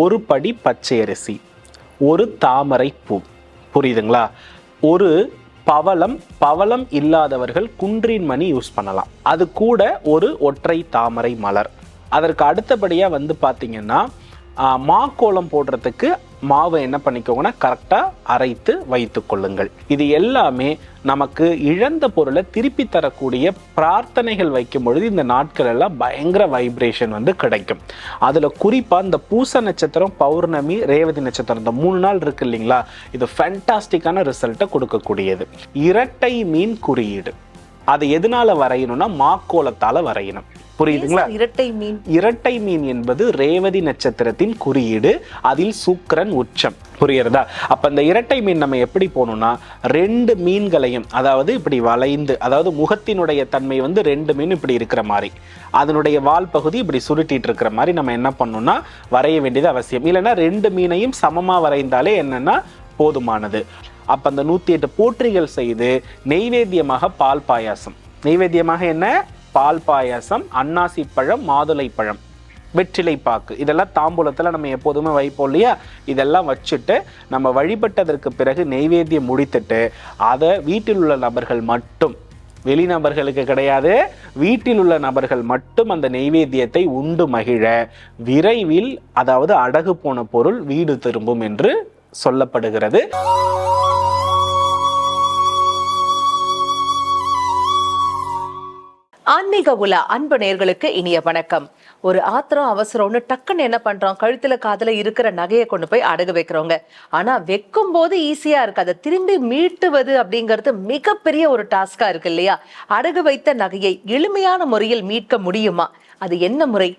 ஒரு படி பச்சை அரிசி ஒரு தாமரை பூ. புரியுதுங்களா? ஒரு பவளம் பவளம் இல்லாதவர்கள் குன்றின் மணி யூஸ் பண்ணலாம். அது கூட ஒரு ஒற்றை தாமரை மலர். அதற்கு அடுத்தபடியாக வந்து பார்த்திங்கன்னா மா மாக்கோலம் போடுறதுக்கு மாவை என்ன பண்ணிக்கோங்கன்னா கரெக்டாக அரைத்து வைத்து கொள்ளுங்கள். இது எல்லாமே நமக்கு இழந்த பொருளை திருப்பி தரக்கூடிய பிரார்த்தனைகள் வைக்கும் பொழுது இந்த நாட்கள் எல்லாம் பயங்கர வைப்ரேஷன் வந்து கிடைக்கும். அதில் குறிப்பாக இந்த பூச நட்சத்திரம் பௌர்ணமி ரேவதி நட்சத்திரம் இந்த மூணு நாள் இருக்கு இல்லைங்களா? இது ஃபேண்டாஸ்டிக்கான ரிசல்ட்டை கொடுக்கக்கூடியது. இரட்டை மீன் குறியீடு. அது எதனால வரையணும்னா மாக்கோலத்தால வரையணும். புரியுதுங்களா? இரட்டை மீன்? இரட்டை மீன் என்பது ரேவதி நட்சத்திரத்தின் குறியீடு அதில் சுக்கிரன் உச்சம். புரியுறதா அப்ப இந்த இரட்டை மீன் நம்ம எப்படி போகணும்னா ரெண்டு மீன்களையும் அதாவது இப்படி வளைந்து அதாவது முகத்தினுடைய தன்மை வந்து ரெண்டு மீன் இப்படி இருக்கிற மாதிரி அதனுடைய வால் பகுதி இப்படி சுருட்டிட்டு இருக்கிற மாதிரி நம்ம என்ன பண்ணணும்னா வரைய வேண்டியது அவசியம். இல்லைன்னா ரெண்டு மீனையும் சமமா வரைந்தாலே என்னன்னா போதுமானது. அப்போ அந்த நூற்றி எட்டு போற்றிகள் செய்து நெய்வேத்தியமாக பால் பாயாசம். நெய்வேத்தியமாக என்ன? பால் பாயாசம் அன்னாசி பழம் மாதுளை பழம். வெற்றிலை பாக்கு. இதெல்லாம் தாம்பூலத்தில் நம்ம எப்போதுமே வைப்போம் இல்லையா? இதெல்லாம் வச்சுட்டு நம்ம வழிபட்டதற்கு பிறகு நெய்வேத்தியம் முடித்துட்டு அதை வீட்டில் உள்ள நபர்கள் மட்டும் வெளிநபர்களுக்கு கிடையாது வீட்டில் உள்ள நபர்கள் மட்டும் அந்த நெய்வேத்தியத்தை உண்டு மகிழ விரைவில் அதாவது அடகு போன பொருள் வீடு திரும்பும் என்று சொல்லப்படுகிறது. ஆன்மீக உலா அன்பு நேர்களுக்கு இனிய வணக்கம். ஒரு ஆத்திரம் அவசரம்னு டக்குன்னு என்ன பண்றோம்? கழுத்துல காதல இருக்கிற நகையை கொண்டு போய் அடகு வைக்கிறோங்க. ஆனா வைக்கும் போது ஈஸியா இருக்கு. அதை திரும்பி மீட்டுவது அப்படிங்கிறது மிகப்பெரிய ஒரு டாஸ்கா இருக்கு இல்லையா? அடகு வைத்த நகையை எளிமையான முறையில் மீட்க முடியுமா? அது என்ன முறை?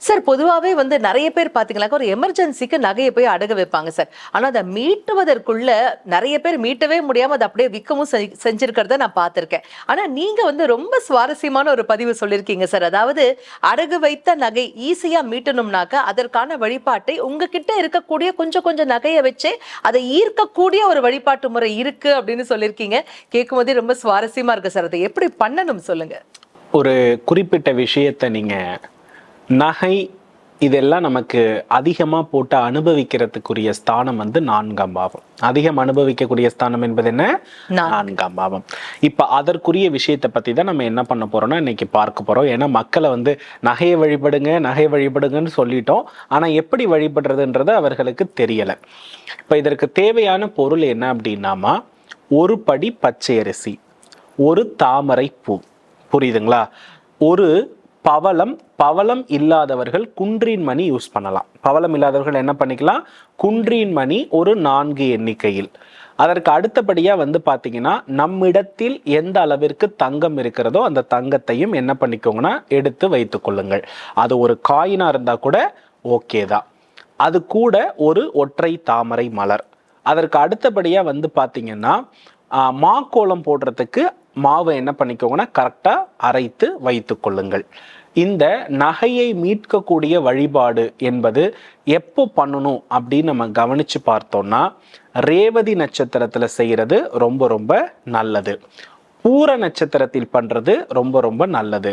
சார் பொதுவாகவே வந்து நிறைய பேர் பாத்தீங்கன்னாக்கா ஒரு எமர்ஜென்சிக்கு நகையை போய் அடகு வைப்பாங்க சார் ஆனால் அதை மீட்டுவதற்குள்ள நிறைய பேர் மீட்டவே முடியாமல் அதை அப்படியே விற்கவும் செஞ்சிருக்கிறத நான் பார்த்துருக்கேன். ஆனால் நீங்கள் வந்து ரொம்ப சுவாரஸ்யமான ஒரு பதிவு சொல்லியிருக்கீங்க சார் அதாவது அடகு வைத்த நகை ஈஸியாக மீட்டணும்னாக்க அதற்கான வழிபாட்டை உங்ககிட்ட இருக்கக்கூடிய கொஞ்சம் கொஞ்சம் நகையை வச்சே அதை ஈர்க்கக்கூடிய ஒரு வழிபாட்டு முறை இருக்குது அப்படின்னு சொல்லியிருக்கீங்க. கேட்கும்போதே ரொம்ப சுவாரஸ்யமாக இருக்குது சார் அதை எப்படி பண்ணணும் சொல்லுங்கள் ஒரு குறிப்பிட்ட விஷயத்தை நீங்கள் நகை இதெல்லாம் நமக்கு அதிகமாக போட்டு அனுபவிக்கிறதுக்குரிய ஸ்தானம் வந்து நான்காம் பாவம். அதிகம் அனுபவிக்கக்கூடிய ஸ்தானம் என்பது என்ன? நான்கு. நான்காம் பாவம். இப்போ அதற்குரிய விஷயத்தை பற்றி தான் நம்ம என்ன பண்ண போறோம்னா இன்னைக்கு பார்க்க போறோம். ஏன்னா மக்களை வந்து நகையை வழிபடுங்க நகை வழிபடுங்கன்னு சொல்லிட்டோம். ஆனால் எப்படி வழிபடுறதுன்றது அவர்களுக்கு தெரியலை. இப்போ இதற்கு தேவையான பொருள் என்ன அப்படின்னாமா ஒரு படி பச்சை அரிசி ஒரு தாமரை பூ. புரியுதுங்களா? ஒரு பவளம் பவளம் இல்லாதவர்கள் குன்றின் மணி யூஸ் பண்ணலாம். பவளம் இல்லாதவர்கள் என்ன பண்ணிக்கலாம்? குன்றின் மணி ஒரு நான்கு எண்ணிக்கையில். அதற்கு அடுத்தபடியாக வந்து பார்த்தீங்கன்னா நம்மிடத்தில் எந்த அளவிற்கு தங்கம் இருக்கிறதோ அந்த தங்கத்தையும் என்ன பண்ணிக்கோங்கன்னா எடுத்து வைத்துக்கொள்ளுங்கள் அது ஒரு காயினாக இருந்தால் கூட ஓகே தான். அது கூட ஒரு ஒற்றை தாமரை மலர். அதற்கு அடுத்தபடியாக வந்து பார்த்தீங்கன்னா மாக்கோலம் போடுறதுக்கு மாவை என்ன பண்ணிக்கோங்கன்னா கரெக்டாக அரைத்து வைத்து கொள்ளுங்கள். இந்த நகையை மீட்கக்கூடிய வழிபாடு என்பது எப்போ பண்ணணும் அப்படின்னு நம்ம கவனித்து பார்த்தோம்னா ரேவதி நட்சத்திரத்தில் செய்கிறது ரொம்ப ரொம்ப நல்லது. பூர நட்சத்திரத்தில் பண்ணுறது ரொம்ப ரொம்ப நல்லது.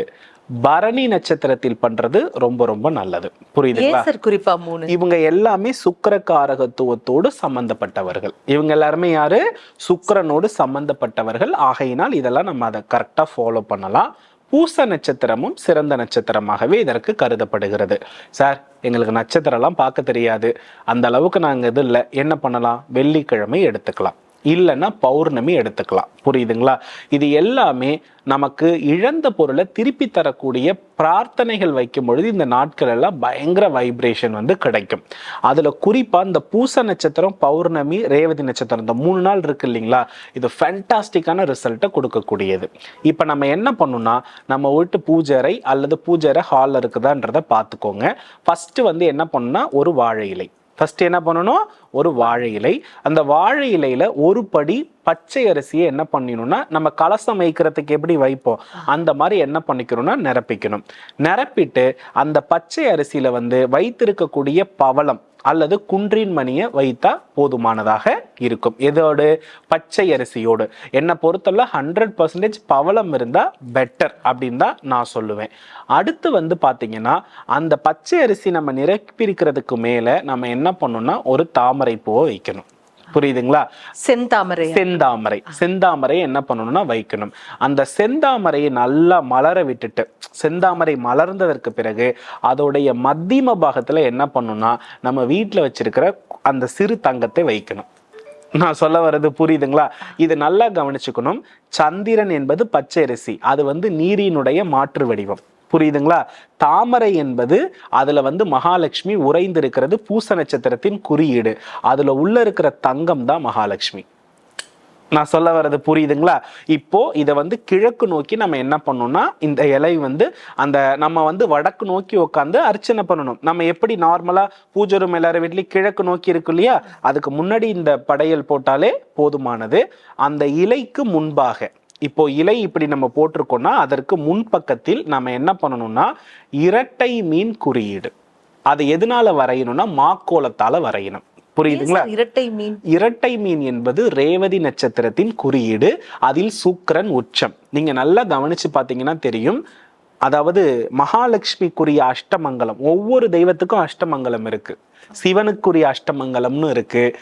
பரணி நட்சத்திரத்தில் பண்றது ரொம்ப ரொம்ப நல்லது. புரியுதுங்களா? குறிப்பா மூணு? இவங்க எல்லாமே சுக்கிர காரகத்துவத்தோடு சம்பந்தப்பட்டவர்கள். இவங்க எல்லாருமே யாரு? சுக்கிரனோடு சம்பந்தப்பட்டவர்கள். ஆகையினால் இதெல்லாம் நம்ம அதை கரெக்டா ஃபாலோ பண்ணலாம். பூச நட்சத்திரமும் சிறந்த நட்சத்திரமாகவே இதற்கு கருதப்படுகிறது. சார் எங்களுக்கு நட்சத்திரம்லாம் பார்க்க தெரியாது. அந்த அளவுக்கு நாங்கள் இது இல்லை. என்ன பண்ணலாம்? வெள்ளிக்கிழமை எடுத்துக்கலாம். இல்லைன்னா பௌர்ணமி எடுத்துக்கலாம். புரியுதுங்களா? இது எல்லாமே நமக்கு இழந்த பொருளை திருப்பி தரக்கூடிய பிரார்த்தனைகள் வைக்கும் பொழுது இந்த நாட்கள் எல்லாம் பயங்கர வைப்ரேஷன் வந்து கிடைக்கும். அதில் குறிப்பாக இந்த பூச நட்சத்திரம் பௌர்ணமி ரேவதி நட்சத்திரம் இந்த மூணு நாள் இருக்கு இல்லைங்களா? இது ஃபேண்டாஸ்டிக்கான ரிசல்ட்டை கொடுக்கக்கூடியது. இப்போ நம்ம என்ன பண்ணணும்னா நம்ம வீட்டு பூஜை அல்லது பூஜை ஹாலில் இருக்குதான்றதை பார்த்துக்கோங்க. ஃபஸ்ட்டு வந்து என்ன பண்ணுன்னா ஒரு வாழை இலை. ஃபஸ்ட்டு என்ன பண்ணணும்? ஒரு வாழை இலை. அந்த வாழை இலையில் ஒரு படி பச்சை அரிசியை என்ன பண்ணிடணும்னா நம்ம கலசம் வைக்கிறதுக்கு எப்படி வைப்போம்? அந்த மாதிரி என்ன பண்ணிக்கணும்னா நிரப்பிக்கணும். நிரப்பிட்டு அந்த பச்சை அரிசியில் வந்து வைத்திருக்கக்கூடிய பவளம் அல்லது குன்றின் மணியை வைத்தா போதுமானதாக இருக்கும். எதோடு? பச்சை அரிசியோடு. என்னை பொறுத்தல ஹண்ட்ரட் பர்சன்டேஜ் பவளம் இருந்தால் பெட்டர் அப்படின்னு தான் நான் சொல்லுவேன். அடுத்து வந்து பார்த்தீங்கன்னா அந்த பச்சை அரிசி நம்ம நிரப்பியிருக்கிறதுக்கு மேலே நம்ம என்ன பண்ணணும்னா ஒரு தாமரை பூவை வைக்கணும். புரியுதுங்களா? செந்தாமரை. செந்தாமரை. செந்தாமரை என்ன பண்ணணும்னா வைக்கணும். அந்த செந்தாமரையை நல்லா மலர விட்டுட்டு செந்தாமரை மலர்ந்ததற்கு பிறகு அதோடைய மத்தியம பாகத்துல என்ன பண்ணணும்னா நம்ம வீட்டில் வச்சிருக்கிற அந்த சிறு தங்கத்தை வைக்கணும். நான் சொல்ல வர்றது புரியுதுங்களா? இது நல்லா கவனிச்சுக்கணும். சந்திரன் என்பது பச்சை அரிசி. அது வந்து நீரினுடைய மாற்று வடிவம். புரியுதுங்களா? தாமரை என்பது அதில் வந்து மகாலட்சுமி உறைந்திருக்கிறது பூச நட்சத்திரத்தின் குறியீடு. அதில் உள்ள இருக்கிற தங்கம் தான் மகாலட்சுமி. நான் சொல்ல வர்றது புரியுதுங்களா? இப்போ இதை வந்து கிழக்கு நோக்கி நம்ம என்ன பண்ணணும்னா இந்த இலை வந்து அந்த நம்ம வந்து வடக்கு நோக்கி உட்காந்து அர்ச்சனை பண்ணணும். நம்ம எப்படி நார்மலாக பூஜை ரூம் எல்லாரும் வீட்லேயும் கிழக்கு நோக்கி இருக்கு இல்லையா? அதுக்கு முன்னாடி இந்த படையல் போட்டாலே போதுமானது. அந்த இலைக்கு முன்பாக இப்போ இலை இப்படி நம்ம போட்டிருக்கோம்னா அதற்கு முன்பக்கத்தில் நம்ம என்ன பண்ணணும்னா இரட்டை மீன் குறியீடு. அது எதனால வரையணும்னா மாக்கோலத்தால வரையணும். புரியுதுங்களா? இரட்டை மீன்? இரட்டை மீன் என்பது ரேவதி நட்சத்திரத்தின் குறியீடு அதில் சுக்கிரன் உச்சம். நீங்க நல்லா கவனிச்சு பார்த்தீங்கன்னா தெரியும். அதாவது மகாலட்சுமிக்குரிய அஷ்டமங்கலம் ஒவ்வொரு தெய்வத்துக்கும் அஷ்டமங்கலம் இருக்கு. சிவனுக்குரிய அஷ்டமங்கலம்னு இருக்கு.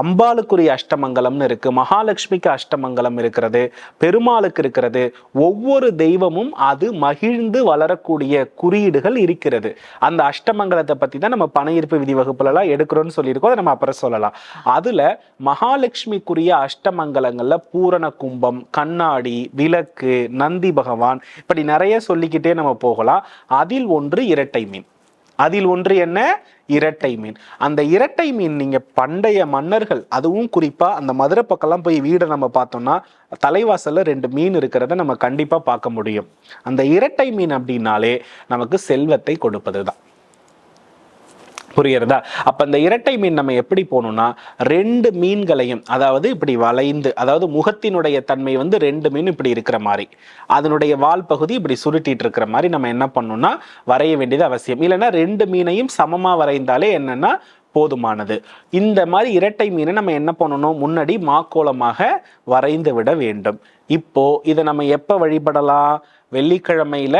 அம்பாளுக்குரிய அஷ்டமங்கலம்னு இருக்கு மகாலட்சுமிக்கு அஷ்டமங்கலம் இருக்கிறது பெருமாளுக்கு இருக்கிறது ஒவ்வொரு தெய்வமும் அது மகிழ்ந்து வளரக்கூடிய குறியீடுகள் இருக்கிறது. அந்த அஷ்டமங்கலத்தை பத்தி தான் நம்ம பண ஈர்ப்பு விதி வகுப்புலலாம் எடுக்கிறோம்னு சொல்லியிருக்கோம் அதை நம்ம அப்புறம் சொல்லலாம். அதுல மகாலட்சுமிக்குரிய அஷ்டமங்கலங்கள்ல பூரண கும்பம் கண்ணாடி விளக்கு நந்தி பகவான் இப்படி நிறைய சொல்லிக்கிட்டே நம்ம போகலாம். அதில் ஒன்று இரட்டை மீன். அதில் ஒன்று என்ன? இரட்டை மீன். அந்த இரட்டை மீன் நீங்க பண்டைய மன்னர்கள் அதுவும் குறிப்பா அந்த மதுரை பக்கம்லாம் போய் வீடை நம்ம பார்த்தோம்னா தலைவாசல்ல ரெண்டு மீன் இருக்கிறத நம்ம கண்டிப்பா பார்க்க முடியும். அந்த இரட்டை மீன் அப்படின்னாலே நமக்கு செல்வத்தை கொடுப்பது தான் புரியுறதா அப்ப இந்த இரட்டை மீன் நம்ம எப்படி போகணும்னா ரெண்டு மீன்களையும் அதாவது இப்படி வளைந்து அதாவது முகத்தினுடைய தன்மை வந்து ரெண்டு மீன் இப்படி இருக்கிற மாதிரி அதனுடைய வால் பகுதி இப்படி சுருட்டிட்டு இருக்கிற மாதிரி நம்ம என்ன பண்ணணும்னா வரைய வேண்டியது அவசியம். இல்லைன்னா ரெண்டு மீனையும் சமமா வரைந்தாலே என்னன்னா போதுமானது. இந்த மாதிரி இரட்டை மீனை நம்ம என்ன பண்ணணும்? முன்னாடி மாக்கோலமாக வரைந்து விட வேண்டும். இப்போ இதை நம்ம எப்போ வழிபடலாம்? வெள்ளிக்கிழமையில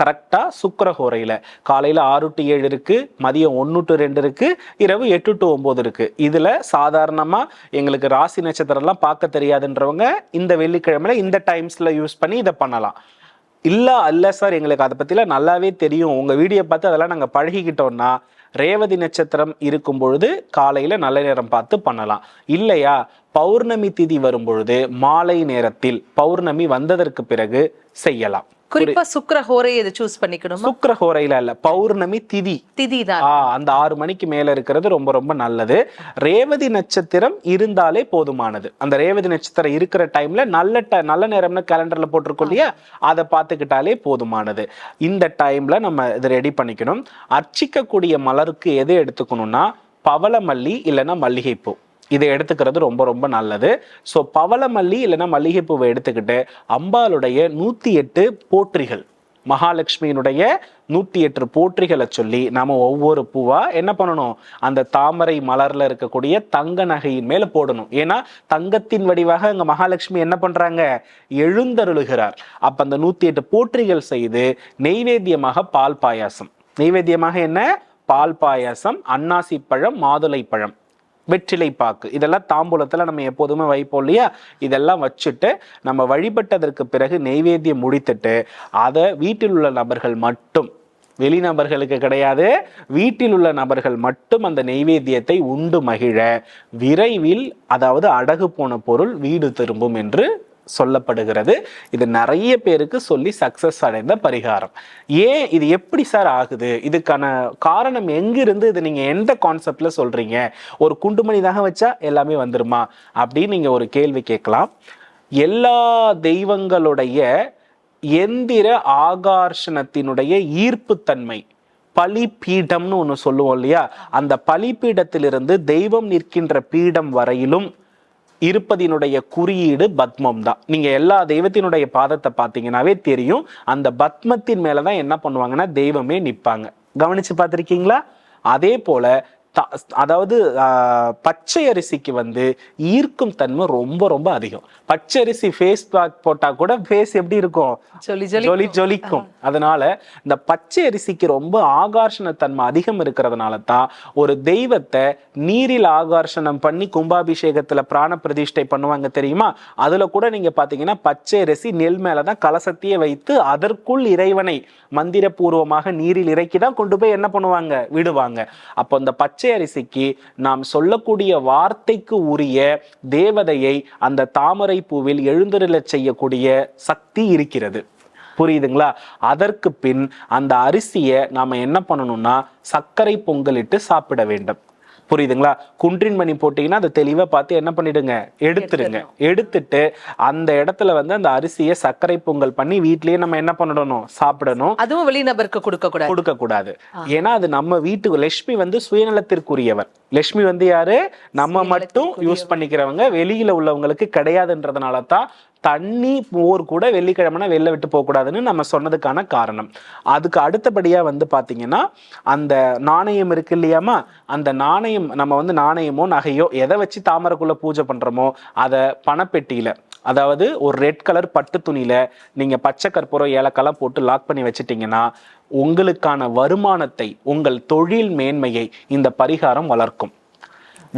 கரெக்டாக சுக்கரஹோரையில காலையில் ஆறு டு ஏழு இருக்குது மதியம் ஒன்று டு ரெண்டு இருக்குது இரவு எட்டு டு ஒம்பது இருக்குது இதில் சாதாரணமாக எங்களுக்கு ராசி நட்சத்திரம்லாம் பார்க்க தெரியாதுன்றவங்க இந்த வெள்ளிக்கிழமையில் இந்த டைம்ஸில் யூஸ் பண்ணி இதை பண்ணலாம். இல்லை அல்ல சார் எங்களுக்கு அதை பற்றிலாம் நல்லாவே தெரியும். உங்கள் வீடியோ பார்த்து அதெல்லாம் நாங்கள் பழகிக்கிட்டோம்னா ரேவதி நட்சத்திரம் இருக்கும் பொழுது காலையில் நல்ல நேரம் பார்த்து பண்ணலாம். இல்லையா பௌர்ணமி திதி வரும் பொழுது மாலை நேரத்தில் பௌர்ணமி வந்ததற்கு பிறகு செய்யலாம். குறிப்பா சுக்கிர ஹோரை இதை சூஸ் பண்ணிக்கணுமா? சுக்கிர ஹோரையில இல்ல பௌர்ணமி திதி. திதி தான் அந்த ஆறு மணிக்கு மேல இருக்கிறது ரொம்ப ரொம்ப நல்லது. ரேவதி நட்சத்திரம் இருந்தாலே போதுமானது. அந்த ரேவதி நட்சத்திரம் இருக்கிற டைம்ல நல்ல நல்ல நேரம்னு கேலண்டர்ல போட்டிருக்கோம் இல்லையா? அதை பார்த்துக்கிட்டாலே போதுமானது. இந்த டைம்ல நம்ம இதை ரெடி பண்ணிக்கணும். அர்ச்சிக்கக்கூடிய மலருக்கு எது எடுத்துக்கணும்னா பவளமல்லி இல்லைன்னா மல்லிகைப்பூ. இதை எடுத்துக்கிறது ரொம்ப ரொம்ப நல்லது. ஸோ பவளமல்லி இல்லைன்னா மல்லிகைப்பூவை எடுத்துக்கிட்டு அம்பாளுடைய நூற்றி எட்டு போற்றிகள் மகாலட்சுமியினுடைய நூற்றி எட்டு போற்றிகளை சொல்லி நாம் ஒவ்வொரு பூவாக என்ன பண்ணணும்? அந்த தாமரை மலரில் இருக்கக்கூடிய தங்க நகையின் மேலே போடணும். ஏன்னா தங்கத்தின் வடிவாக அங்கே மகாலட்சுமி என்ன பண்ணுறாங்க எழுந்தருளுகிறார். அப்போ அந்த நூற்றி எட்டு போற்றிகள் செய்து நெய்வேத்தியமாக பால் பாயாசம். நெய்வேத்தியமாக என்ன? பால் பாயாசம் அன்னாசி பழம் மாதுளை பழம். வெற்றிலை பாக்கு இதெல்லாம் தாம்பூலத்தில் நம்ம எப்போதுமே வைப்போம் இல்லையா? இதெல்லாம் வச்சுட்டு நம்ம வழிபட்டதற்கு பிறகு நெய்வேத்தியம் முடித்துட்டு அதை வீட்டில் உள்ள நபர்கள் மட்டும் வெளிநபர்களுக்கு கிடையாது வீட்டில் உள்ள நபர்கள் மட்டும் அந்த நெய்வேத்தியத்தை உண்டு மகிழ விரைவில் அதாவது அடகு போன பொருள் வீடு திரும்பும் என்று சொல்லப்படுகிறது. இது நிறைய பேருக்கு சொல்லி சக்சஸ் அடைந்த பரிகாரம். ஏன் இது எப்படி சார் ஆகுது? இதுக்கான காரணம் எங்கிருந்து இது நீங்கள் எந்த கான்செப்டில் சொல்கிறீங்க ஒரு குண்டுமணி தாங்க வச்சா எல்லாமே வந்துருமா? அப்படின்னு நீங்கள் ஒரு கேள்வி கேட்கலாம். எல்லா தெய்வங்களுடைய எந்திர ஆகர்ஷணத்தினுடைய ஈர்ப்புத்தன்மை பலிபீடம்னு ஒன்று சொல்லுவோம் இல்லையா? அந்த பலிபீடத்திலிருந்து தெய்வம் நிற்கின்ற பீடம் வரையிலும் இருப்பதினுடைய குறியீடு பத்மம் தான் நீங்க எல்லா தெய்வத்தினுடைய பாதத்தை பார்த்தீங்கன்னாவே தெரியும். அந்த பத்மத்தின் மேலதான் என்ன பண்ணுவாங்கன்னா தெய்வமே நிற்பாங்க கவனிச்சு பார்த்துருக்கீங்களா? அதே போல அதாவது பச்சை அரிசிக்கு வந்து ஈர்க்கும் தன்மை ரொம்ப ரொம்ப அதிகம். பச்சை அரிசி ஃபேஸ் பேக் போட்டா கூட ஃபேஸ் எப்படி இருக்கும்? ஜொலி ஜொலி ஜொலி ஜொலிக்கும். அதனால இந்த பச்சை அரிசிக்கு ரொம்ப ஆகர்ஷண தன்மை அதிகம் இருக்கிறதுனால தான் ஒரு தெய்வத்தை நீரில் ஆகர்ஷணம் பண்ணி கும்பாபிஷேகத்துல பிராண பிரதிஷ்டை பண்ணுவாங்க தெரியுமா? அதுல கூட நீங்க பாத்தீங்கன்னா பச்சை அரிசி நெல் மேலதான் கலசத்தையே வைத்து அதற்குள் இறைவனை மந்திரபூர்வமாக நீரில் இறக்கி தான் கொண்டு போய் என்ன பண்ணுவாங்க? விடுவாங்க. அப்போ இந்த பச்சை அரிசிக்கு நாம் சொல்லக்கூடிய வார்த்தைக்கு உரிய தேவதையை அந்த தாமரை பூவில் எழுந்தருளச் செய்யக்கூடிய சக்தி இருக்கிறது. புரியுதுங்களா? அதற்கு பின் அந்த அரிசியை நாம என்ன பண்ணணும்னா சர்க்கரை பொங்கலிட்டு சாப்பிட வேண்டும். புரியுதுங்களா? குன்றின் மணி போட்டீங்கன்னா அதை தெளிவா பார்த்து என்ன பண்ணிடுங்க? எடுத்துருங்க எடுத்துட்டு அந்த இடத்துல வந்து அந்த அரிசியை சர்க்கரை பொங்கல் பண்ணி வீட்லயே நம்ம என்ன பண்ணிடணும் சாப்பிடணும். அதுவும் வெளிநபருக்கு கொடுக்க கூடாது கொடுக்க கூடாது ஏன்னா அது நம்ம வீட்டுக்கு லட்சுமி வந்து சுயநலத்திற்குரியவர். லட்சுமி வந்து யாரு? நம்ம மட்டும் யூஸ் பண்ணிக்கிறவங்க. வெளியில உள்ளவங்களுக்கு கிடையாதுன்றதுனால தான் தண்ணி மோர் கூட வெள்ளிக்கிழமைனா வெளில விட்டு போகக்கூடாதுன்னு நம்ம சொன்னதுக்கான காரணம். அதுக்கு அடுத்தபடியாக வந்து பார்த்தீங்கன்னா அந்த நாணயம் இருக்கு இல்லையாமா அந்த நாணயம் நம்ம வந்து நாணயமோ நகையோ எதை வச்சு தாமரைக்குள்ளே பூஜை பண்ணுறோமோ அதை பணப்பெட்டியில் அதாவது ஒரு ரெட் கலர் பட்டு துணியில் நீங்கள் பச்சை கற்பூரம் ஏலக்கெல்லாம் போட்டு லாக் பண்ணி வச்சிட்டீங்கன்னா உங்களுக்கான வருமானத்தை உங்கள் தொழில் மேன்மையை இந்த பரிகாரம் வளர்க்கும்.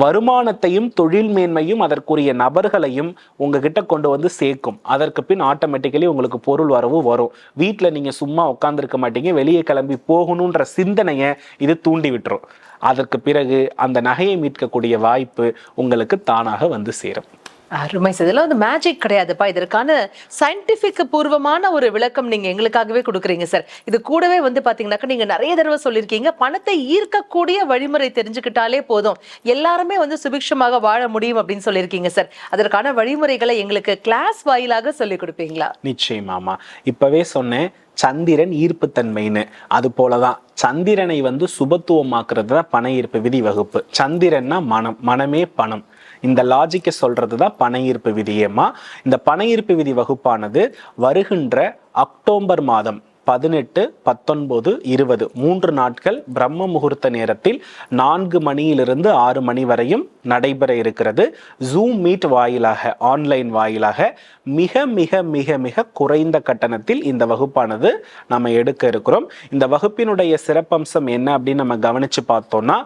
வருமானத்தையும் தொழில் மேன்மையும் அதற்குரிய நபர்களையும் உங்ககிட்ட கொண்டு வந்து சேர்க்கும். அதற்கு பின் ஆட்டோமேட்டிக்கலி உங்களுக்கு பொருள் வரவு வரும். வீட்டில் நீங்க சும்மா உட்காந்துருக்க மாட்டீங்க. வெளியே கிளம்பி போகணுன்ற சிந்தனையை இது தூண்டி விட்டுரும். அதற்கு பிறகு அந்த நகையை மீட்கக்கூடிய வாய்ப்பு உங்களுக்கு தானாக வந்து சேரும். அருமை சார். இதெல்லாம் வந்து மேஜிக் கிடையாதுப்பா. இதற்கான சயின்டிஃபிக் பூர்வமான ஒரு விளக்கம் நீங்கள் எங்களுக்காகவே கொடுக்குறீங்க சார். இது கூடவே வந்து பார்த்தீங்கன்னாக்கா நீங்கள் நிறைய தடவை சொல்லியிருக்கீங்க. பணத்தை ஈர்க்கக்கூடிய வழிமுறை தெரிஞ்சுக்கிட்டாலே போதும். எல்லாருமே வந்து சுபிக்ஷமாக வாழ முடியும் அப்படின்னு சொல்லியிருக்கீங்க சார். அதற்கான வழிமுறைகளை எங்களுக்கு கிளாஸ் வாயிலாக சொல்லி கொடுப்பீங்களா? நிச்சயமாமா இப்போவே சொன்னேன் சந்திரன் ஈர்ப்புத்தன்மைன்னு. அது போலதான். சந்திரனை வந்து சுபத்துவமாக்குறது தான் பண ஈர்ப்பு விதி வகுப்பு சந்திரன்னா மனம் மனமே பணம். இந்த லாஜிக்கை சொல்றது தான் பண ஈர்ப்பு விதியேமா இந்த பண ஈர்ப்பு விதி வகுப்பானது வருகின்ற அக்டோபர் மாதம் பதினெட்டு பத்தொன்பது இருபது மூன்று நாட்கள் பிரம்ம முகூர்த்த நேரத்தில் நான்கு மணியிலிருந்து ஆறு மணி வரையும் நடைபெற இருக்கிறது. ஜூம் மீட் வாயிலாக ஆன்லைன் வாயிலாக மிக மிக மிக மிக குறைந்த கட்டணத்தில் இந்த வகுப்பானது நம்ம எடுக்க இருக்கிறோம். இந்த வகுப்பினுடைய சிறப்பம்சம் என்ன அப்படின்னு நம்ம கவனித்து பார்த்தோம்னா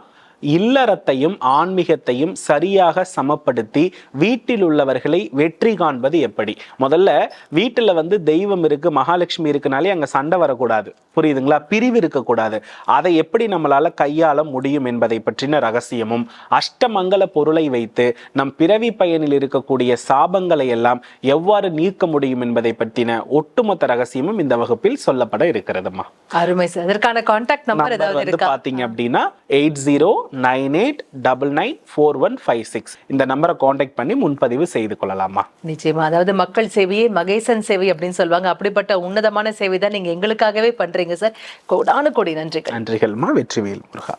இல்லறத்தையும் ஆன்மீகத்தையும் சரியாக சமப்படுத்தி வீட்டில் உள்ளவர்களை வெற்றி காண்பது எப்படி? முதல்ல வீட்டில் வந்து தெய்வம் இருக்கு மகாலட்சுமி இருக்குனாலே அங்க சண்டை வரக்கூடாது. புரியுதுங்களா? பிரிவு இருக்கக்கூடாது. அதை எப்படி நம்மளால கையாள முடியும் என்பதை பற்றின ரகசியமும் அஷ்டமங்கல பொருளை வைத்து நம் பிறவி பயனில் இருக்கக்கூடிய சாபங்களை எல்லாம் எவ்வாறு நீக்க முடியும் என்பதை பற்றின ஒட்டுமொத்த ரகசியமும் இந்த வகுப்பில் சொல்லப்பட இருக்கிறதுமா. அருமை சார். அதற்கான கான்டாக்ட் நம்பர் ஏதாவது பாத்தீங்க அப்படின்னா eight zero nine eight double nine four one five six. இந்த நம்பரை காண்டாக்ட் பண்ணி முன்பதிவு செய்து கொள்ளலாமா? நிச்சயமா. அதாவது மக்கள் சேவையே மகேசன் சேவை அப்படின்னு சொல்லுவாங்க. அப்படிப்பட்ட உன்னதமான சேவை தான் நீங்க எங்களுக்காகவே பண்றீங்க சார். கோடானு கோடி நன்றிகள். நன்றிகள்மா வெற்றிவேல் முருகா.